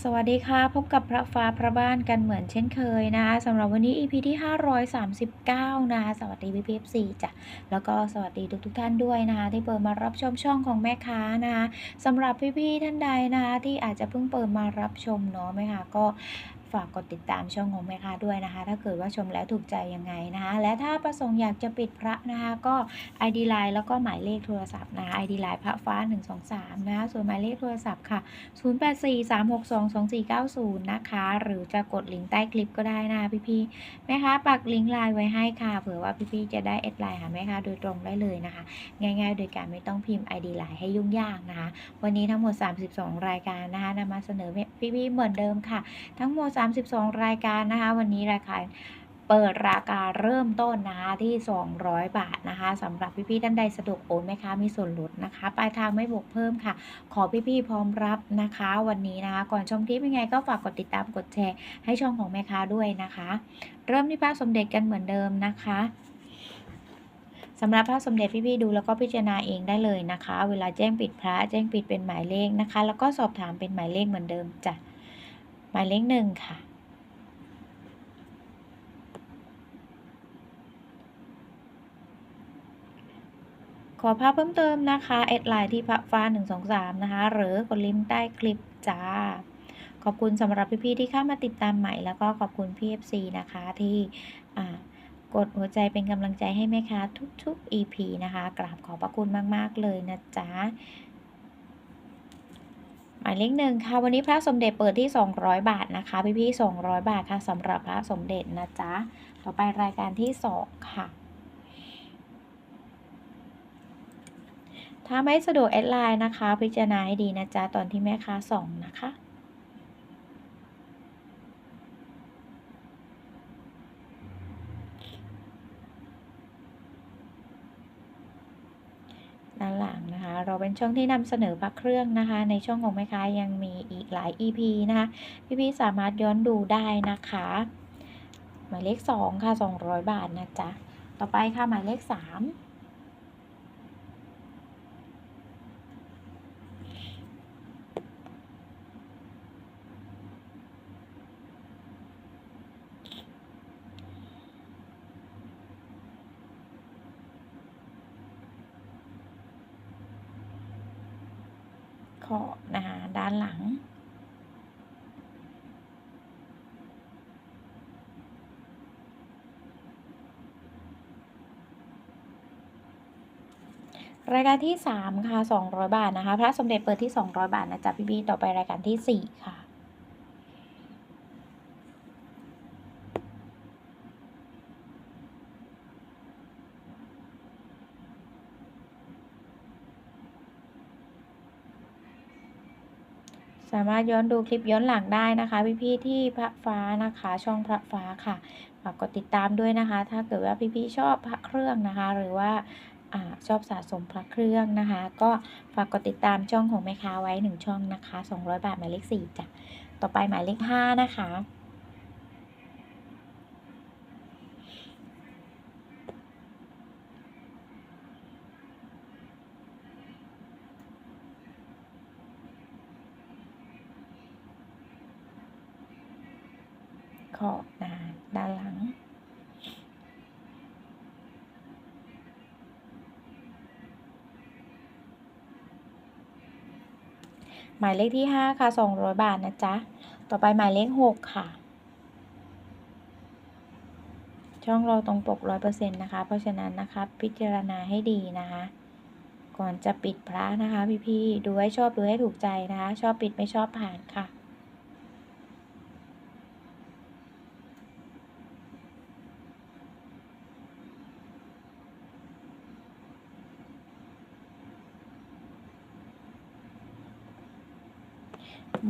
สวัสดีค่ะ พบกับพระฟ้าพระบ้านกันเหมือนเช่นเคยนะคะสำหรับวันนี้ EP ที่ 539 นะคะสวัสดีพี่พีเอฟซีจ้ะแล้วก็สวัสดีทุกทุกท่านด้วยนะคะ ที่เปิดมารับชมช่องของแม่ค้านะคะสำหรับพี่ๆท่านใดนะคะที่อาจจะเพิ่งเปิดมารับชมเนาะแม่ค้าก็ ฝากกดติดตามช่องของแม่ค้าด้วยนะคะ ถ้าเกิดว่าชมแล้วถูกใจยังไงนะคะ และถ้าประสงค์อยากจะปิดพระนะคะ ก็ ID Line แล้วก็หมายเลขโทรศัพท์นะคะ ID Line พระฟ้า 123 นะคะ ส่วนหมายเลขโทรศัพท์ค่ะ 0843622490 นะคะ หรือจะกดลิงก์ใต้คลิปก็ได้นะคะพี่ๆแม่ค้าปักลิงก์ไลน์ไว้ให้ค่ะเผื่อว่าพี่ๆจะได้แอดไลน์หาแม่ค้าโดยตรงได้เลยนะคะ ง่ายๆ โดยการไม่ต้องพิมพ์ ID ไลน์ให้ยุ่งยากนะคะ วันนี้ทั้งหมด 32 รายการนะคะนำมาเสนอพี่ๆเหมือนเดิมค่ะ ทั้งหมด32 รายการนะคะ วันนี้ราคาเปิดราคาเริ่มต้นนะคะที่ 200 บาทนะคะสำหรับพี่ๆท่านใดสะดวกโอนไหมคะ มีส่วนลดนะคะปลายทางไม่บวกเพิ่มค่ะ ขอพี่ๆพร้อมรับนะคะ วันนี้นะคะ ก่อนชมคลิปยังไงก็ฝากกดติดตามกดแชร์ให้ช่องของแม่ค้าด้วยนะคะ เริ่มที่พระสมเด็จกันเหมือนเดิมนะคะสำหรับพระสมเด็จพี่ๆดูแล้วก็พิจารณาเองได้เลยนะคะ เวลาแจ้งปิดพระแจ้งปิดเป็นหมายเลขนะคะ แล้วก็สอบถามเป็นหมายเลขเหมือนเดิมจ้ะ หมายเลขหนึ่งค่ะ ขอภาพเพิ่มเติมนะคะแอดไลน์ที่พระฟ้า 123 นะคะ หรือกดลิงก์ใต้คลิปจ้า ขอบคุณสำหรับพี่ๆที่เข้ามาติดตามใหม่ แล้วก็ขอบคุณพี่ FC นะคะที่กดหัวใจเป็นกำลังใจให้แม่ค้าทุกๆ EP นะคะ กราบขอบพระคุณมากๆเลยนะจ๊ะ หมายเลขหนึ่งค่ะ วันนี้พระสมเด็จเปิดที่ 200 บาทนะคะ พี่ๆ200 บาทค่ะสำหรับพระสมเด็จนะจ๊ะ ต่อไปรายการที่ 2 ค่ะ ถ้าไม่สะดวกแอดไลน์นะคะ พิจารณาให้ดีนะจ๊ะ ตอนที่แม่ค้าส่องนะคะ ด้านหลังนะคะ เราเป็นช่องที่นำเสนอพระเครื่องนะคะ ในช่องของแม่ค้ายังมีอีกหลาย EP นะคะพี่ๆสามารถย้อนดูได้นะคะ หมายเลข 2 ค่ะ 200 บาทนะจ๊ะ ต่อไปค่ะหมายเลข 3 ขอบนะคะด้านหลัง รายการที่ 3 ค่ะ 200 บาทนะคะ พระสมเด็จเปิดที่ 200 บาทนะจ๊ะพี่บีต่อไปรายการที่ 4 ค่ะ สามารถย้อนดูคลิปย้อนหลังได้นะคะ พี่ๆที่พระฟ้านะคะ ช่องพระฟ้าค่ะฝากกดติดตามด้วยนะคะ ถ้าเกิดว่าพี่ๆชอบพระเครื่องนะคะ หรือว่า อชอบสะสมพระเครื่องนะคะ ก็ฝากกดติดตามช่องของแม่ค้าไว้หนึ่งช่องนะคะ 200 บาทหมายเลข4จ้ะต่อไปหมายเลข5นะคะ ขอบนะคะด้านหลัง หมายเลขที่ 5 ค่ะ 200 บาทนะจ๊ะ ต่อไปหมายเลข 6 ค่ะ ช่องเราตรงปก 100%นะคะ เพราะฉะนั้นนะคะ พิจารณาให้ดีนะคะ ก่อนจะปิดพระนะคะพี่ๆดูให้ชอบดูให้ถูกใจนะคะ ชอบปิดไม่ชอบผ่านค่ะ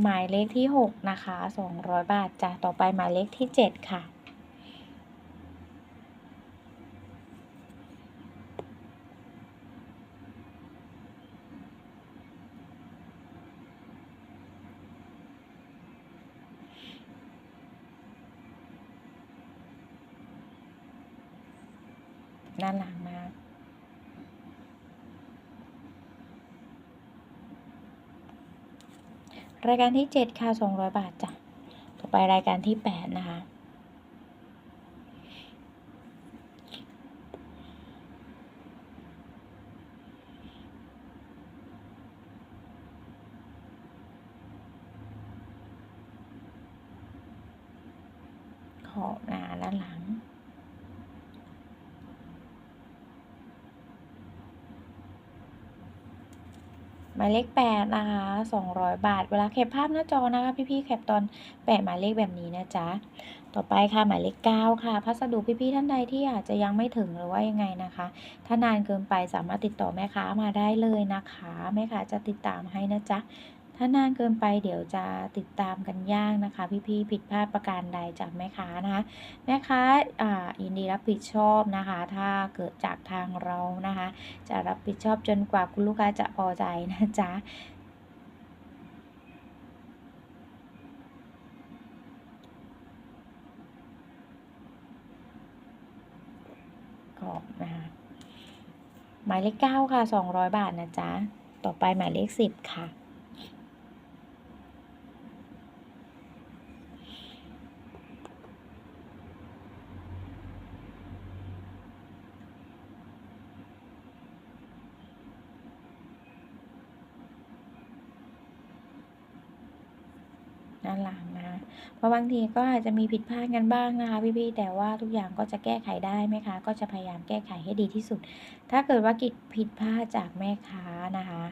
หมายเลขที่ 6 นะคะ 200 บาทจ้ะต่อไปหมายเลขที่ 7 ค่ะ ด้านหลังมา รายการที่เจ็ดค่ะสองร้อยบาทจ้ะ ต่อไปรายการที่แปดนะคะ ขอบหน้าและหลัง ห มายเลขแปดนะคะสองร้อยบาท เวลาแคปภาพหน้าจอนะคะ พี่ๆแคปตอนแปะหมายเลขแบบนี้นะจ๊ะต่อไปค่ะหมายเลขเก้าค่ะ พัสดุพี่ๆท่านใดที่อาจจะยังไม่ถึงหรือว่ายังไงนะคะ ถ้านานเกินไปสามารถติดต่อแม่ค้ามาได้เลยนะคะแม่ค้าจะติดตามให้นะจ๊ะ ถ้านานเกินไปเดี๋ยวจะติดตามกันยากนะคะ พี่ๆผิดพลาดประการใดจากแม่ค้านะคะแม่ค้าอ่ายินดีรับผิดชอบนะคะ ถ้าเกิดจากทางเรานะคะ จะรับผิดชอบจนกว่าคุณลูกค้าจะพอใจนะจ๊ะขอบนะคะหมายเลขเก้าค่ะสองร้อยบาทนะจ๊ะ ต่อไปหมายเลขสิบค่ะ ด้านหลังนะคะเพราะบางทีก็อาจจะมีผิดพลาดกันบ้างนะคะพี่ๆแต่ว่าทุกอย่างก็จะแก้ไขได้แม่ค้าก็จะพยายามแก้ไขให้ดีที่สุด ถ้าเกิดว่ากิจผิดพลาดจากแม่ค้านะคะ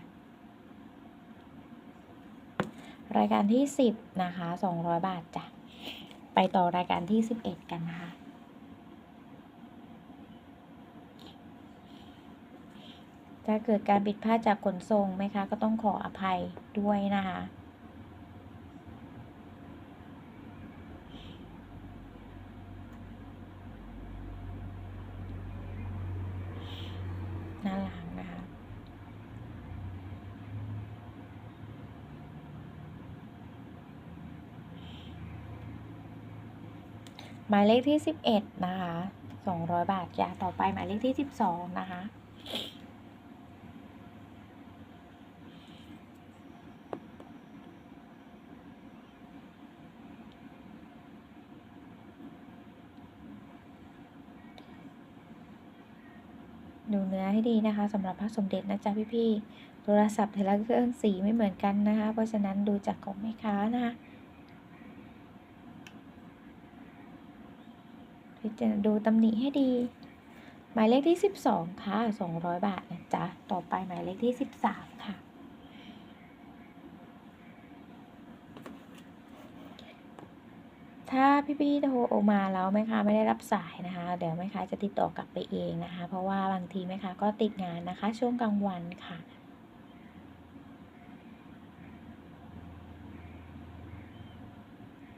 รายการที่สิบนะคะสองร้อยบาทจ้ะไปต่อรายการที่สิบเอ็ดกันนะคะถ้าเกิดการผิดพลาดจากขนส่งแม่ค้าก็ต้องขออภัยด้วยนะคะ ด้านหลังนะคะ หมายเลขที่สิบเอ็ดนะคะสองร้อยบาทจ้ะต่อไปหมายเลขที่สิบสองนะคะ ดูเนื้อให้ดีนะคะสำหรับพระสมเด็จนะจ๊ะพี่ๆโทรศัพท์แต่ละเครื่องสีไม่เหมือนกันนะคะ เพราะฉะนั้นดูจากของแม่ค้านะคะ พิจารณาดูตำหนิให้ดี หมายเลขที่ 12 ค่ะ 200 บาทนะจ๊ะ ต่อไปหมายเลขที่ 13 ค่ะ ถ้าพี่ๆโทรออกมาแล้วแม่ค้าไม่ได้รับสายนะคะ เดี๋ยวแม่ค้าจะติดต่อกลับไปเองนะคะ เพราะว่าบางทีแม่ค้าก็ติดงานนะคะ ช่วงกลางวันค่ะ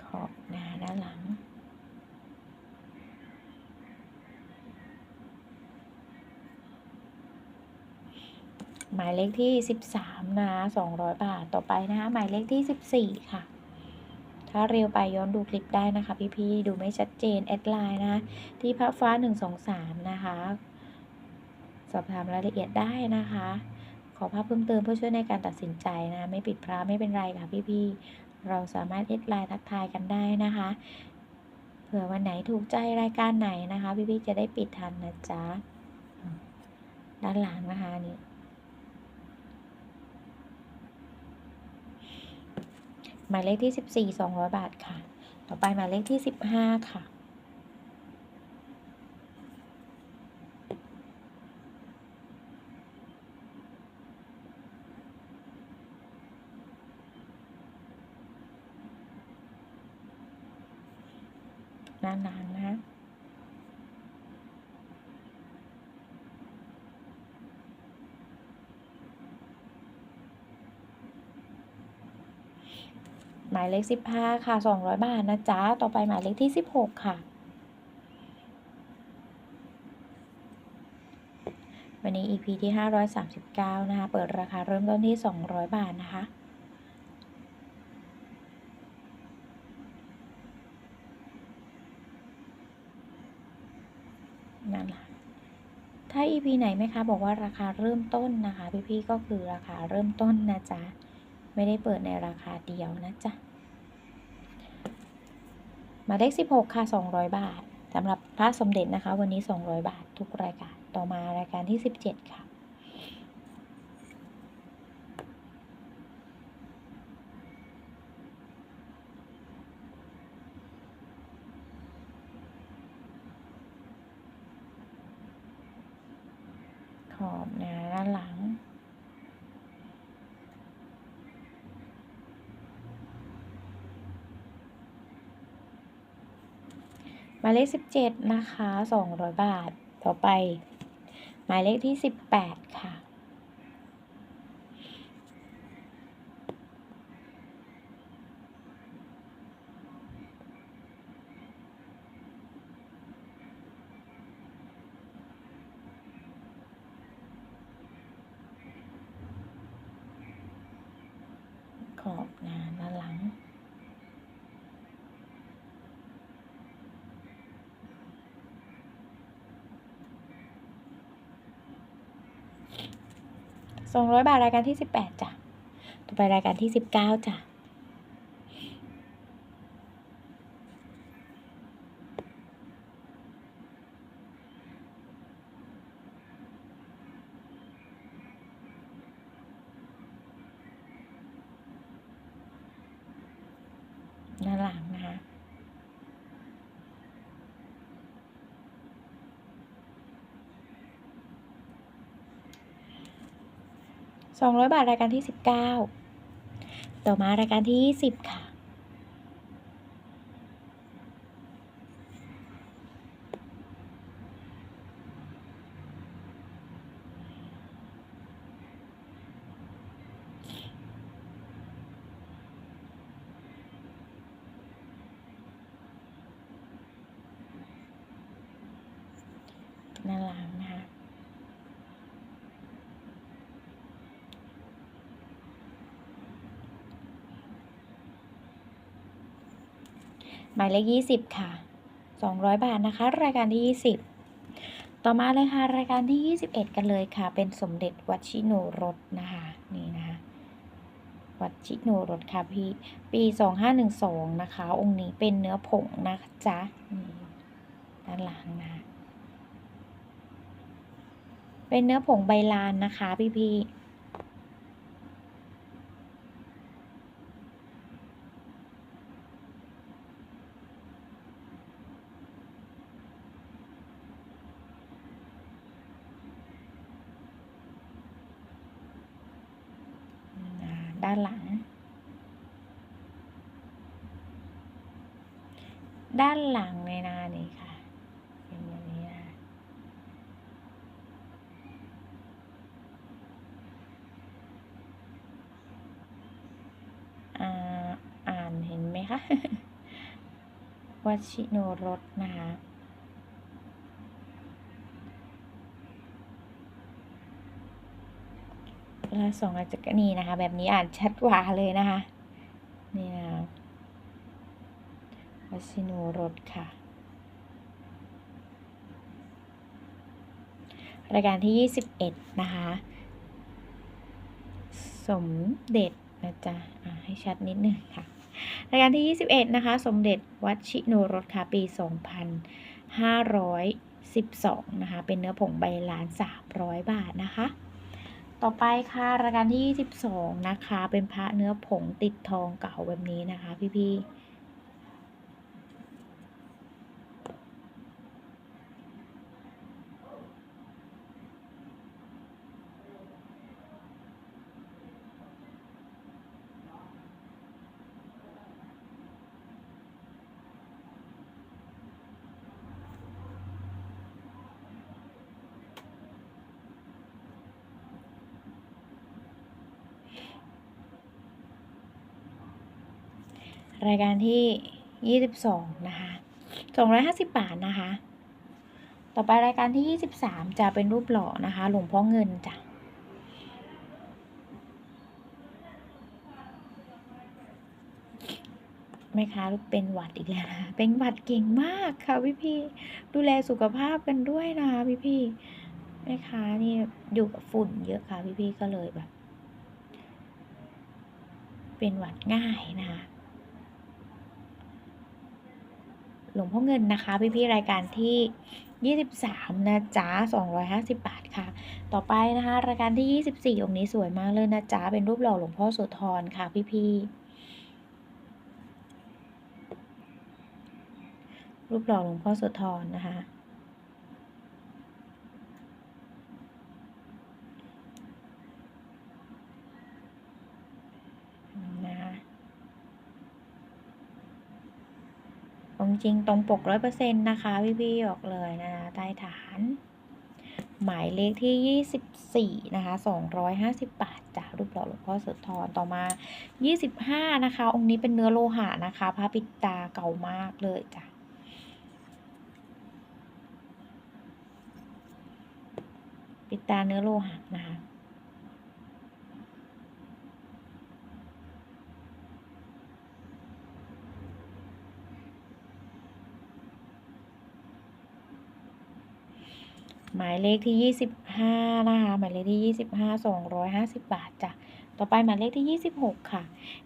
ขอบหน้าด้านหลัง หมายเลขที่ 13นะคะ200 บาทต่อไปนะคะหมายเลขที่ 14 ค่ะ ถ้าเร็วไปย้อนดูคลิปได้นะคะ พี่ๆดูไม่ชัดเจนแอดไลน์นะ ที่พับฟ้า 123 นะคะ สอบถามรายละเอียดได้นะคะ ขอภาพเพิ่มเติมเพื่อช่วยในการตัดสินใจนะ ไม่ปิดพระไม่เป็นไรค่ะพี่ๆเราสามารถแอดไลน์ทักทายกันได้นะคะเผื่อวันไหนถูกใจรายการไหนนะคะ พี่ๆจะได้ปิดทันนะจ๊ะด้านหลังนะคะนี่ หมายเลขที่ 14 200 บาทค่ะ ต่อไปหมายเลขที่ 15 ค่ะ ด้านหลังนะคะ หมายเลข 15 ค่ะ 200 บาทนะจ๊ะ ต่อไปหมายเลขที่ 16 ค่ะ วันนี้ EP ที่ 539 นะคะ เปิดราคาเริ่มต้นที่ 200 บาทนะคะนั่นแหละถ้า EP ไหนไหมคะ บอกว่าราคาเริ่มต้นนะคะ พี่ๆ ก็คือราคาเริ่มต้นนะจ๊ะ ไม่ได้เปิดในราคาเดียวนะจ๊ะ มายเลข 16 ค่ะ 200 บาทสำหรับพระสมเด็จนะคะ วันนี้ 200 บาททุกรายการ ต่อมารายการที่ 17 ค่ะ ขอบนะด้านหลัง หมายเลขสิบเจ็ดนะคะสองร้อยบาท ต่อไป หมายเลขที่สิบแปดค่ะ 200 บาทรายการที่ 18จ้ะต่อไปรายการที่ 19จ้ะ 200 บาทรายการที่ 19 ต่อมารายการที่ 20 ค่ะ หมายเลขยี่สิบค่ะสองร้อยบาทนะคะ รายการที่ยี่สิบต่อมาเลยค่ะ รายการที่ยี่สิบเอ็ดกันเลยค่ะ เป็นสมเด็จวัชิโนรสนะคะ นี่นะคะวัชิโนรสค่ะพี่ ปีสองห้าหนึ่งสองนะคะ องค์นี้เป็นเนื้อผงนะจ๊ะนี่ด้านหลังนะ เป็นเนื้อผงใบลานนะคะพี่พี่อ่าด้านหลัง ด้านหลังในนานี่ค่ะเป็นอย่างนี้นะอ่าอ่านเห็นไหมคะวัชิโนรสนะคะเวลาสองอาจจะนี่นะคะ แบบนี้อ่านชัดกว่าเลยนะคะ นี่นะคะ วัชิโนรสค่ะ รายการที่ 21 นะคะ สมเด็จนะจ๊ะให้ชัดนิดนึงค่ะ รายการที่ 21 นะคะ สมเด็จวัดชิโนรสค่ะปี 2512 นะคะ เป็นเนื้อผงใบลาน 300 บาทนะคะต่อไปค่ะรายการที่ 22 นะคะ เป็นพระเนื้อผงติดทองเก่าแบบนี้นะคะ พี่ๆ รายการที่ 22 นะคะ 250 บาทนะคะ ต่อไปรายการที่ 23 จะเป็นรูปหล่อนะคะ หลวงพ่อเงินจ้ะแม่ค้าเป็นหวัดอีกแล้วนะ เป็นหวัดเก่งมากค่ะพี่พี่ ดูแลสุขภาพกันด้วยนะคะพี่พี่แม่ค้านี่อยู่กับฝุ่นเยอะค่ะพี่พี่ก็เลยแบบ เป็นหวัดง่ายนะคะ หลวงพ่อเงินนะคะ พี่ๆรายการที่ 23 นะจ๊ะ 250 บาทค่ะ ต่อไปนะคะ รายการที่ 24 องค์นี้สวยมากเลยนะจ๊ะ เป็นรูปหล่อหลวงพ่อโสธรค่ะ พี่ๆรูปหล่อหลวงพ่อโสธรนะคะนะคะองค์ จริงตรงปกร้อยเปอร์เซ็นต์นะคะพี่ๆบอกเลยนะคะใต้ฐาน หมายเลขที่ยี่สิบสี่นะคะสองร้อยห้าสิบบาทจากรูปหล่อหลวงพ่อโสธรต่อมายี่สิบห้านะคะ องค์นี้เป็นเนื้อโลหะนะคะพระปิดตาเก่ามากเลยจ้ะปิดตาเนื้อโลหะนะคะ หมายเลขที่ 25 นะคะ หมายเลขที่ 25 250 บาทจ้ะ ต่อไปหมายเลขที่ 26 ค่ะ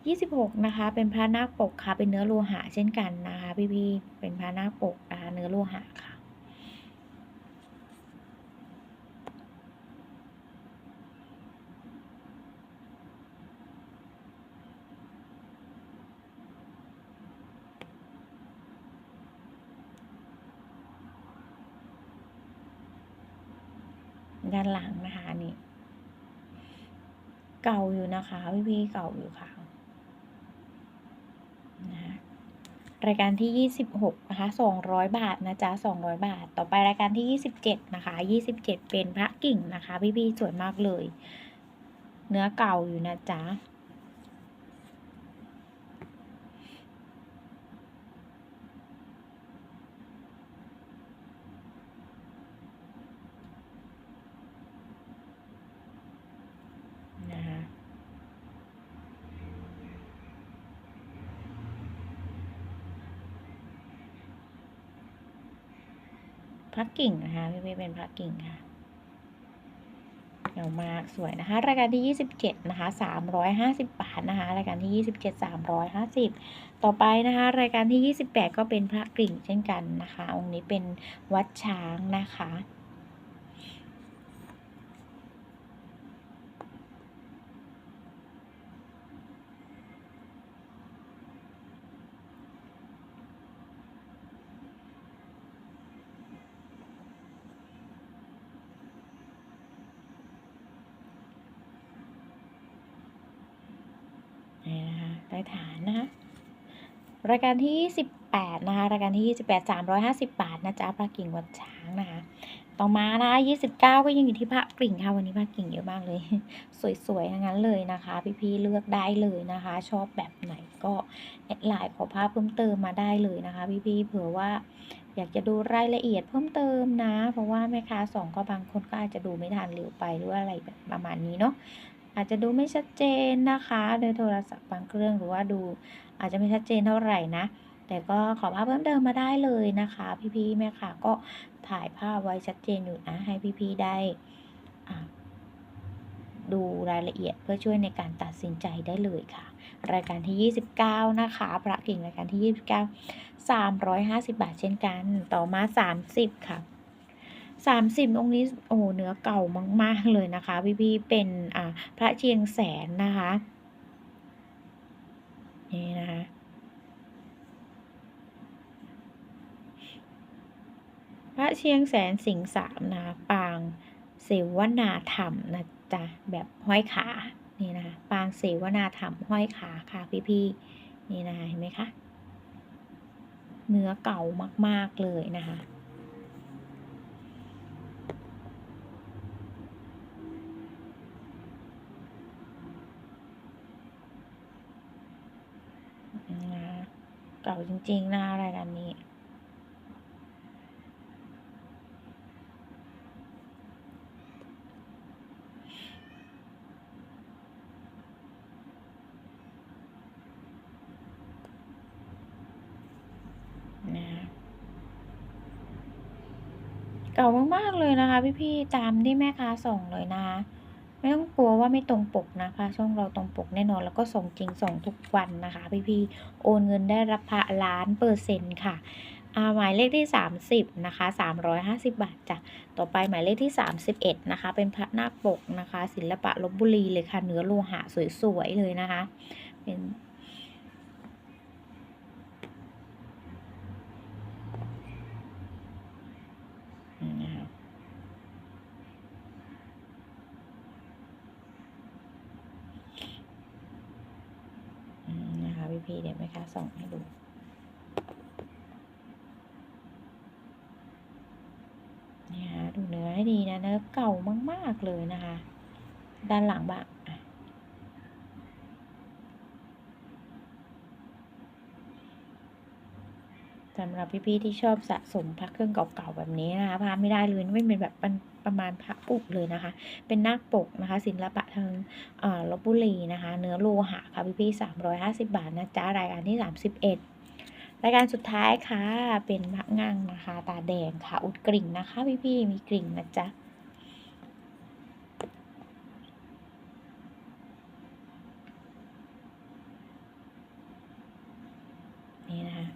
26 นะคะ เป็นพระนาคปกค่ะ เป็นเนื้อโลหะเช่นกันนะคะ พี่ๆ เป็นพระนาคปกนะคะ เนื้อโลหะค่ะ ด้านหลังนะคะอันนี่ เก่าอยู่นะคะพี่พี่ๆเก่าอยู่ค่ะนะคะรายการที่ 26 นะคะ 200 บาทนะจ๊ะ 200 บาท ต่อไปรายการที่ 27 นะคะ 27 เป็นพระกิ่งนะคะ พี่พี่ๆสวยมากเลย เนื้อเก่าอยู่นะจ๊ะ พระ กิ่งนะคะพี่พี่เป็นพระกิ่งค่ะเดี๋ยวมากสวยนะคะ รายการที่ 27 นะคะ 350 บาทนะคะ รายการที่ 27 350 ต่อไปนะคะ รายการที่ 28 ก็เป็นพระกิ่งเช่นกันนะคะองค์นี้เป็นวัดช้างนะคะ นี่นะคะใต้ฐานนะคะ รายการที่ 28 นะคะ รายการที่ 28 350 บาทนะจ๊ะพระกิ่งวัดช้างนะคะ ต่อมานะ29 ก็ยังอยู่ที่พระกิ่งค่ะ วันนี้พระกิ่งเยอะมากเลย สวยๆทั้งนั้นเลยนะคะ พี่ๆเลือกได้เลยนะคะ ชอบแบบไหนก็แอดไลน์ขอภาพเพิ่มเติมมาได้เลยนะคะ พี่ๆเผื่อว่าอยากจะดูรายละเอียดเพิ่มเติมนะ เพราะว่าแม่ค้าสองก็บางคนก็อาจจะดูไม่ทันเร็วไปหรือว่าอะไรแบบประมาณนี้เนาะอาจจะดูไม่ชัดเจนนะคะ โดยโทรศัพท์บางเครื่องหรือว่าดู อาจจะไม่ชัดเจนเท่าไหร่นะ แต่ก็ขอภาพเพิ่มเติมมาได้เลยนะคะ พี่ๆแม่ค่ะก็ถ่ายภาพไว้ชัดเจนอยู่นะ ให้พี่ๆได้ดูรายละเอียดเพื่อช่วยในการตัดสินใจได้เลยค่ะ รายการที่ 29 นะคะ พระกิ่งรายการที่ 29 350 บาทเช่นกัน ต่อมา 30 ค่ะสามสิบองค์นี้โอ้โหเนื้อเก่ามาก ๆ เลยนะคะ พี่ๆเป็นอ่าพระเชียงแสนนะคะ นี่นะคะพระเชียงแสนสิงสามนะปางเสวนาธรรมนะจ๊ะแบบห้อยขานี่นะคะปางเสวนาธรรมห้อยขาค่ะพี่ๆนี่นะคะเห็นไหมคะเนื้อเก่ามาก ๆ เลยนะคะ เก่าจริงๆนะรายการนี้ นะเก่ามากๆเลยนะคะ พี่ๆตามที่แม่ค้าส่งเลยนะคะ ไม่ต้องกลัวว่าไม่ตรงปกนะคะ ช่องเราตรงปกแน่นอนแล้วก็ส่งจริงส่งทุกวันนะคะ พี่ๆโอนเงินได้รับพระล้านเปอร์เซ็นต์ค่ะหมายเลขที่ 30นะคะ350 บาทจ้ะต่อไปหมายเลขที่ 31นะคะ เป็นพระนาคปกนะคะ ศิลปะลบบุรีเลยค่ะเนื้อโลหะสวยๆเลยนะคะ เป็น อืมนะคะ อืม นะคะ พี่เดี๋ยวแม่ค้าส่องให้ดูนี่นะคะดูเนื้อให้ดีนะเนื้อเก่ามาก ๆ เลยนะคะ ด้านหลังบ้าง อะ สำหรับพี่ๆที่ชอบสะสมพระเครื่องเก่าๆแบบนี้นะคะพลาดไม่ได้เลยไม่เป็นแบบปประมาณพระปุกเลยนะคะ เป็นนาคปกนะคะ ศิละปะทางอ่าลบบุรีนะคะ เนื้อโลหะค่ะพี่ๆ350บาทนะจ๊ะรายการที่สามสิบเอ็ดรายการสุดท้ายค่ะเป็นพระงั่งนะคะ ตาแดงค่ะ อุดกริ่งนะคะ พี่ๆมีกริ่งนะจ๊ะ นี่นะคะ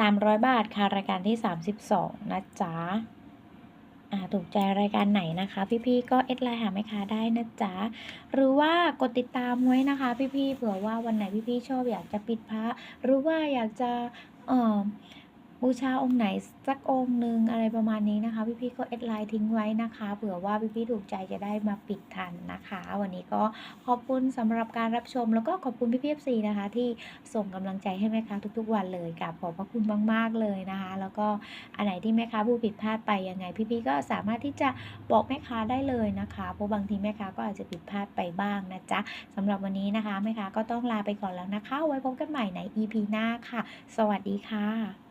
300 บาทค่ะรายการที่ 32 นะจ๊ะถูกใจรายการไหนนะคะ พี่ๆก็เอดไลน์หาแม่ค้าได้นะจ๊ะหรือว่ากดติดตามไว้นะคะ พี่ๆเผื่อว่าวันไหนพี่ๆชอบอยากจะปิดพระหรือว่าอยากจะเอ่อ บูชาองค์ไหนสักองค์หนึ่งอะไรประมาณนี้นะคะ พี่ๆก็แอดไลน์ทิ้งไว้นะคะเผื่อว่าพี่ๆถูกใจจะได้มาปิดทันนะคะ วันนี้ก็ขอบคุณสำหรับการรับชม แล้วก็ขอบคุณพี่ๆ FC นะคะ ที่ส่งกำลังใจให้แม่ค้าทุกๆวันเลยกราบขอบพระคุณมากๆเลยนะคะ แล้วก็อันไหนที่แม่ค้าพูดผิดพลาดไปยังไง พี่ๆก็สามารถที่จะบอกแม่ค้าได้เลยนะคะเพราะบางทีแม่ค้าก็อาจจะผิดพลาดไปบ้างนะจ๊ะสำหรับวันนี้นะคะแม่ค้าก็ต้องลาไปก่อนแล้วนะคะ ไว้พบกันใหม่ใน EP หน้าค่ะ สวัสดีค่ะ